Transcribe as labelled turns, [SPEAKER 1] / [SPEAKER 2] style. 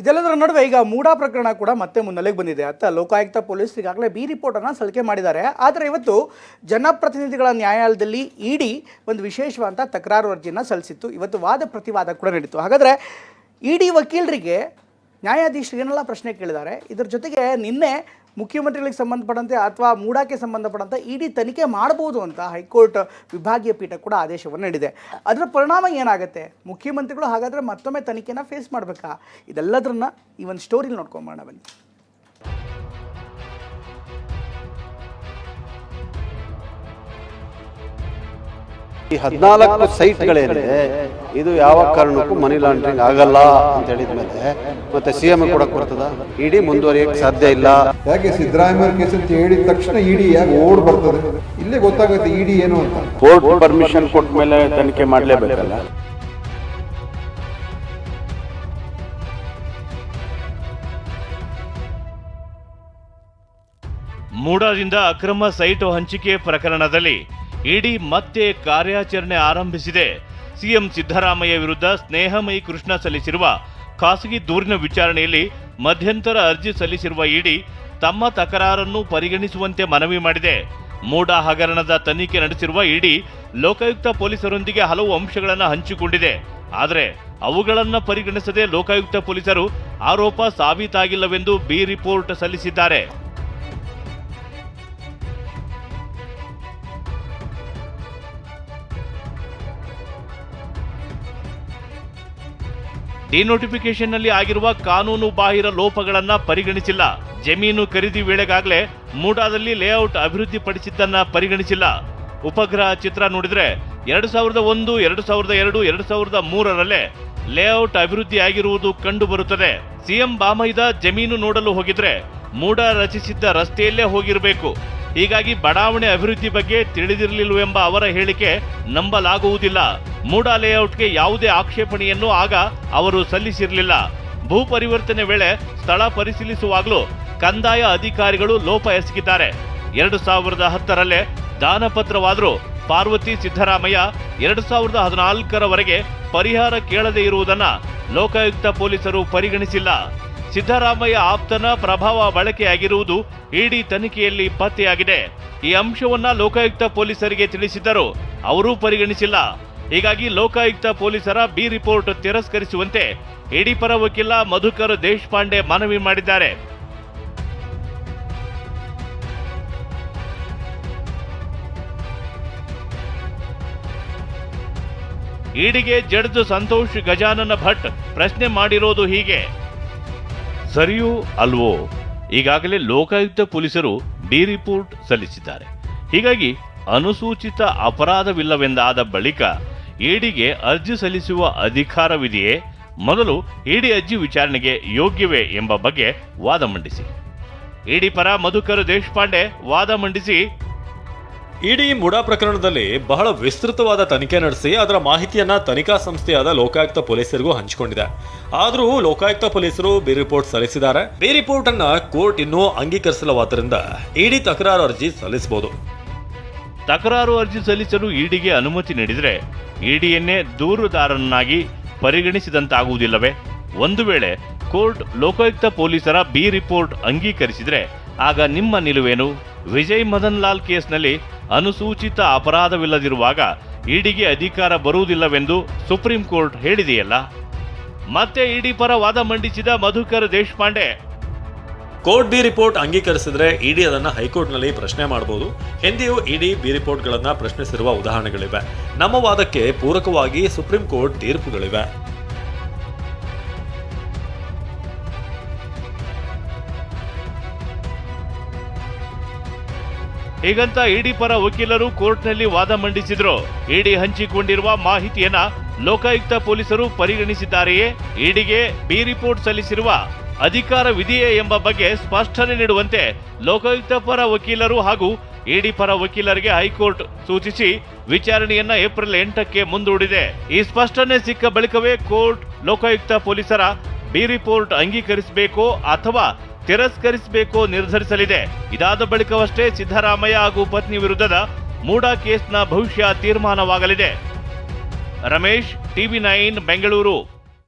[SPEAKER 1] ಇದೆಲ್ಲದರ ನಡುವೆ ಈಗ ಮೂಡಾ ಪ್ರಕರಣ ಕೂಡ ಮತ್ತೆ ಮುನ್ನೆಲೆಗೆ ಬಂದಿದೆ. ಅತ್ತ ಲೋಕಾಯುಕ್ತ ಪೊಲೀಸ್ ಈಗಾಗಲೇ ಬಿ ರಿಪೋರ್ಟನ್ನು ಸಲ್ಲಿಕೆ ಮಾಡಿದ್ದಾರೆ. ಆದರೆ ಇವತ್ತು ಜನಪ್ರತಿನಿಧಿಗಳ ನ್ಯಾಯಾಲಯದಲ್ಲಿ ಇಡಿ ಒಂದು ವಿಶೇಷವಾದ ತಕರಾರು ಅರ್ಜಿಯನ್ನು ಸಲ್ಲಿಸಿತ್ತು. ಇವತ್ತು ವಾದ ಪ್ರತಿವಾದ ಕೂಡ ನಡೀತು ಹಾಗಾದರೆ ಇಡಿ ವಕೀಲರಿಗೆ ನ್ಯಾಯಾಧೀಶರು ಏನೆಲ್ಲ ಪ್ರಶ್ನೆ ಕೇಳಿದ್ದಾರೆ, ಇದರ ಜೊತೆಗೆ ನಿನ್ನೆ ಮುಖ್ಯಮಂತ್ರಿಗಳಿಗೆ ಸಂಬಂಧಪಟ್ಟಂತೆ ಅಥವಾ ಮೂಡಾಕ್ಕೆ ಸಂಬಂಧಪಟ್ಟಂತೆ ಇಡಿ ತನಿಖೆ ಮಾಡಬಹುದು ಅಂತ ಹೈಕೋರ್ಟ್ ವಿಭಾಗೀಯ ಪೀಠ ಕೂಡ ಆದೇಶವನ್ನು ನೀಡಿದೆ. ಅದರ ಪರಿಣಾಮ ಏನಾಗುತ್ತೆ? ಮುಖ್ಯಮಂತ್ರಿಗಳು ಹಾಗಾದರೆ ಮತ್ತೊಮ್ಮೆ ತನಿಖೆನ ಫೇಸ್ ಮಾಡಬೇಕಾ? ಇದೆಲ್ಲದರನ್ನ ಈ ಒಂದು ಸ್ಟೋರಿಲಿ ನೋಡ್ಕೊಂಬೋಣ ಬನ್ನಿ.
[SPEAKER 2] ಈ ಹದಿನಾಲ್ಕು ಸೈಟ್ಗಳೇನಿದೆ ಇದು ಯಾವ ಕಾರಣಕ್ಕೂ ಮನಿ ಲಾಂಡ್ರಿಂಗ್ ಆಗಲ್ಲ ಅಂತ ಹೇಳಿದ ಮೇಲೆ ಮತ್ತೆ ಸಿ ಎಂ ಕೂಡ ಕೊಡ್ತದ? ಇಡಿ ಮುಂದುವರಿಯಕ್ಕೆ ಸಾಧ್ಯ ಇಲ್ಲ.
[SPEAKER 3] ಯಾಕೆ ಸಿದ್ದರಾಮಯ್ಯ ಕೇಸ್ ಅಂತ ಹೇಳಿದ ತಕ್ಷಣ ಇಡಿ ಯಾಕೆ ಓಡ್ ಬರ್ತದೆ? ಇಲ್ಲೇ ಗೊತ್ತಾಗುತ್ತೆ ಇಡಿ ಏನು ಅಂತ.
[SPEAKER 4] ಕೋರ್ಟ್ ಪರ್ಮಿಷನ್ ಕೊಟ್ಟ ಮೇಲೆ ತನಿಖೆ ಮಾಡಲೇಬೇಕಲ್ಲ?
[SPEAKER 5] ಮೂಡಾದಿಂದ ಅಕ್ರಮ ಸೈಟು ಹಂಚಿಕೆ ಪ್ರಕರಣದಲ್ಲಿ ಇಡಿ ಮತ್ತೆ ಕಾರ್ಯಾಚರಣೆ ಆರಂಭಿಸಿದೆ. ಸಿಎಂ ಸಿದ್ದರಾಮಯ್ಯ ವಿರುದ್ಧ ಸ್ನೇಹಮಯಿ ಕೃಷ್ಣ ಸಲ್ಲಿಸಿರುವ ಖಾಸಗಿ ದೂರಿನ ವಿಚಾರಣೆಯಲ್ಲಿ ಮಧ್ಯಂತರ ಅರ್ಜಿ ಸಲ್ಲಿಸಿರುವ ಇಡಿ ತಮ್ಮ ತಕರಾರನ್ನು ಪರಿಗಣಿಸುವಂತೆ ಮನವಿ ಮಾಡಿದೆ. ಮೂಡ ಹಗರಣದ ತನಿಖೆ ನಡೆಸಿರುವ ಇಡಿ ಲೋಕಾಯುಕ್ತ ಪೊಲೀಸರೊಂದಿಗೆ ಹಲವು ಅಂಶಗಳನ್ನು ಹಂಚಿಕೊಂಡಿದೆ. ಆದರೆ ಅವುಗಳನ್ನು ಪರಿಗಣಿಸದೆ ಲೋಕಾಯುಕ್ತ ಪೊಲೀಸರು ಆರೋಪ ಸಾಬೀತಾಗಿಲ್ಲವೆಂದು ಬಿ ರಿಪೋರ್ಟ್ ಸಲ್ಲಿಸಿದ್ದಾರೆ. ಡಿನೋಟಿಫಿಕೇಶನ್ನಲ್ಲಿ ಆಗಿರುವ ಕಾನೂನು ಬಾಹಿರ ಲೋಪಗಳನ್ನು ಪರಿಗಣಿಸಿಲ್ಲ. ಜಮೀನು ಖರೀದಿ ವೇಳೆಗಾಗಲೇ ಮೂಡಾದಲ್ಲಿ ಲೇಔಟ್ ಅಭಿವೃದ್ಧಿಪಡಿಸಿದ್ದನ್ನು ಪರಿಗಣಿಸಿಲ್ಲ. ಉಪಗ್ರಹ ಚಿತ್ರ ನೋಡಿದರೆ ಎರಡು ಸಾವಿರದ ಒಂದು, ಎರಡು ಸಾವಿರದ ಎರಡು ಎರಡು ಸಾವಿರದ ಮೂರರಲ್ಲೇ ಲೇಔಟ್ ಅಭಿವೃದ್ಧಿ ಆಗಿರುವುದು ಕಂಡು ಬರುತ್ತದೆ ಸಿಎಂ ಬಾಮೈದ ಜಮೀನು ನೋಡಲು ಹೋಗಿದ್ರೆ ಮೂಡ ರಚಿಸಿದ್ದ ರಸ್ತೆಯಲ್ಲೇ ಹೋಗಿರಬೇಕು. ಹೀಗಾಗಿ ಬಡಾವಣೆ ಅಭಿವೃದ್ಧಿ ಬಗ್ಗೆ ತಿಳಿದಿರಲಿಲ್ಲವೆಂಬ ಅವರ ಹೇಳಿಕೆ ನಂಬಲಾಗುವುದಿಲ್ಲ. ಮೂಡಾ ಲೇಔಟ್ಗೆ ಯಾವುದೇ ಆಕ್ಷೇಪಣೆಯನ್ನು ಆಗ ಅವರು ಸಲ್ಲಿಸಿರಲಿಲ್ಲ. ಭೂ ಪರಿವರ್ತನೆ ವೇಳೆ ಸ್ಥಳ ಪರಿಶೀಲಿಸುವಾಗಲೂ ಕಂದಾಯ ಅಧಿಕಾರಿಗಳು ಲೋಪ ಎಸಗಿದ್ದಾರೆ. ಎರಡು ಸಾವಿರದ ಹತ್ತರಲ್ಲೇ ದಾನಪತ್ರವಾದರೂ ಪಾರ್ವತಿ ಸಿದ್ದರಾಮಯ್ಯ ಎರಡು ಸಾವಿರದ ಹದಿನಾಲ್ಕರವರೆಗೆ ಪರಿಹಾರ ಕೇಳದೇ ಇರುವುದನ್ನು ಲೋಕಾಯುಕ್ತ ಪೊಲೀಸರು ಪರಿಗಣಿಸಿಲ್ಲ. ಸಿದ್ದರಾಮಯ್ಯ ಆಪ್ತನ ಪ್ರಭಾವ ಬಳಕೆಯಾಗಿರುವುದು ಇಡಿ ತನಿಖೆಯಲ್ಲಿ ಪತ್ತೆಯಾಗಿದೆ. ಈ ಅಂಶವನ್ನ ಲೋಕಾಯುಕ್ತ ಪೊಲೀಸರಿಗೆ ತಿಳಿಸಿದ್ದರು. ಅವರೂ ಪರಿಗಣಿಸಿಲ್ಲ. ಹೀಗಾಗಿ ಲೋಕಾಯುಕ್ತ ಪೊಲೀಸರ ಬಿ ರಿಪೋರ್ಟ್ ತಿರಸ್ಕರಿಸುವಂತೆ ಇಡಿ ಪರ ವಕೀಲ ಮಧುಕರ್ ದೇಶಪಾಂಡೆ ಮನವಿ ಮಾಡಿದ್ದಾರೆ. ಇಡಿಗೆ ಜಡ್ಜ್ ಸಂತೋಷ್ ಗಜಾನನ ಭಟ್ ಪ್ರಶ್ನೆ ಮಾಡಿರೋದು ಹೀಗೆ. ಸರಿಯೋ ಅಲ್ವೋ? ಈಗಾಗಲೇ ಲೋಕಾಯುಕ್ತ ಪೊಲೀಸರು ಡಿ ರಿಪೋರ್ಟ್ ಸಲ್ಲಿಸಿದ್ದಾರೆ. ಹೀಗಾಗಿ ಅನುಸೂಚಿತ ಅಪರಾಧವಿಲ್ಲವೆಂದಾದ ಬಳಿಕ ಇಡಿಗೆ ಅರ್ಜಿ ಸಲ್ಲಿಸುವ ಅಧಿಕಾರವಿದೆಯೇ? ಮೊದಲು ಇಡಿ ಅರ್ಜಿ ವಿಚಾರಣೆಗೆ ಯೋಗ್ಯವೇ ಎಂಬ ಬಗ್ಗೆ ವಾದ ಮಂಡಿಸಿ. ಇಡಿ ಪರ ಮಧುಕರ್ ದೇಶಪಾಂಡೆ ವಾದ ಮಂಡಿಸಿ
[SPEAKER 6] ಇಡೀ ಮುಡಾ ಪ್ರಕರಣದಲ್ಲಿ ಬಹಳ ವಿಸ್ತೃತವಾದ ತನಿಖೆ ನಡೆಸಿ ಅದರ ಮಾಹಿತಿಯನ್ನ ತನಿಖಾ ಸಂಸ್ಥೆಯಾದ ಲೋಕಾಯುಕ್ತ ಪೊಲೀಸರಿಗೂ ಹಂಚಿಕೊಂಡಿದೆ. ಆದರೂ ಲೋಕಾಯುಕ್ತ ಪೊಲೀಸರು ಬಿ ರಿಪೋರ್ಟ್ ಸಲ್ಲಿಸಿದ್ದಾರೆ. ಬಿ ರಿಪೋರ್ಟ್ ಅನ್ನ ಕೋರ್ಟ್ ಇನ್ನೂ ಅಂಗೀಕರಿಸಲವಾದ್ದರಿಂದ ಇಡಿ ತಕರಾರು ಅರ್ಜಿ ಸಲ್ಲಿಸಬಹುದು.
[SPEAKER 5] ತಕರಾರು ಅರ್ಜಿ ಸಲ್ಲಿಸಲು ಇಡಿಗೆ ಅನುಮತಿ ನೀಡಿದರೆ ಇಡಿಯನ್ನೇ ದೂರುದಾರರನ್ನಾಗಿ ಪರಿಗಣಿಸಿದಂತಾಗುವುದಿಲ್ಲವೇ? ಒಂದು ವೇಳೆ ಕೋರ್ಟ್ ಲೋಕಾಯುಕ್ತ ಪೊಲೀಸರ ಬಿ ರಿಪೋರ್ಟ್ ಅಂಗೀಕರಿಸಿದರೆ ಆಗ ನಿಮ್ಮ ನಿಲುವೇನು? ವಿಜಯ್ ಮದನ್ ಲಾಲ್ ಕೇಸ್ನಲ್ಲಿ ಅನುಸೂಚಿತ ಅಪರಾಧವಿಲ್ಲದಿರುವಾಗ ಇಡಿಗೆ ಅಧಿಕಾರ ಬರುವುದಿಲ್ಲವೆಂದು ಸುಪ್ರೀಂ ಕೋರ್ಟ್ ಹೇಳಿದೆಯಲ್ಲ? ಮತ್ತೆ ಇಡಿ ಪರ ವಾದ ಮಂಡಿಸಿದ Madhukar Deshpande.
[SPEAKER 6] Court B report ಅಂಗೀಕರಿಸಿದ್ರೆ ED ಅದನ್ನು ಹೈಕೋರ್ಟ್ನಲ್ಲಿ ಪ್ರಶ್ನೆ ಮಾಡಬಹುದು ಹಿಂದೆಯೂ ಇಡಿ ಬಿ ರಿಪೋರ್ಟ್ಗಳನ್ನು ಪ್ರಶ್ನಿಸಿರುವ ಉದಾಹರಣೆಗಳಿವೆ. ನಮ್ಮ ವಾದಕ್ಕೆ ಪೂರಕವಾಗಿ ಸುಪ್ರೀಂ ಕೋರ್ಟ್ ತೀರ್ಪುಗಳಿವೆ.
[SPEAKER 5] ಹೀಗಂತ ಇಡಿ ಪರ ವಕೀಲರು ಕೋರ್ಟ್ನಲ್ಲಿ ವಾದ ಮಂಡಿಸಿದ್ರು. ಇಡಿ ಹಂಚಿಕೊಂಡಿರುವ ಮಾಹಿತಿಯನ್ನ ಲೋಕಾಯುಕ್ತ ಪೊಲೀಸರು ಪರಿಗಣಿಸಿದ್ದಾರೆಯೇ? ಇಡಿಗೆ ಬಿ ರಿಪೋರ್ಟ್ ಸಲ್ಲಿಸಿರುವ ಅಧಿಕಾರವಿದೆಯೇ ಎಂಬ ಬಗ್ಗೆ ಸ್ಪಷ್ಟನೆ ನೀಡುವಂತೆ ಲೋಕಾಯುಕ್ತ ಪರ ವಕೀಲರು ಹಾಗೂ ಇಡಿ ಪರ ವಕೀಲರಿಗೆ ಹೈಕೋರ್ಟ್ ಸೂಚಿಸಿ ವಿಚಾರಣೆಯನ್ನ ಏಪ್ರಿಲ್ ಎಂಟಕ್ಕೆ ಮುಂದೂಡಿದೆ. ಈ ಸ್ಪಷ್ಟನೆ ಸಿಕ್ಕ ಬಳಿಕವೇ ಕೋರ್ಟ್ ಲೋಕಾಯುಕ್ತ ಪೊಲೀಸರ ಬಿ ರಿಪೋರ್ಟ್ ಅಂಗೀಕರಿಸಬೇಕೋ ಅಥವಾ ತಿರಸ್ಕರಿಸಬೇಕೋ ನಿರ್ಧರಿಸಲಿದೆ. ಇದಾದ ಬಳಿಕವಷ್ಟೇ ಸಿದ್ದರಾಮಯ್ಯ ಹಾಗೂ ಪತ್ನಿ ವಿರುದ್ಧದ ಮೂಡಾ ಕೇಸ್ನ ಭವಿಷ್ಯ ತೀರ್ಮಾನವಾಗಲಿದೆ. Ramesh, TV nine, Bengaluru.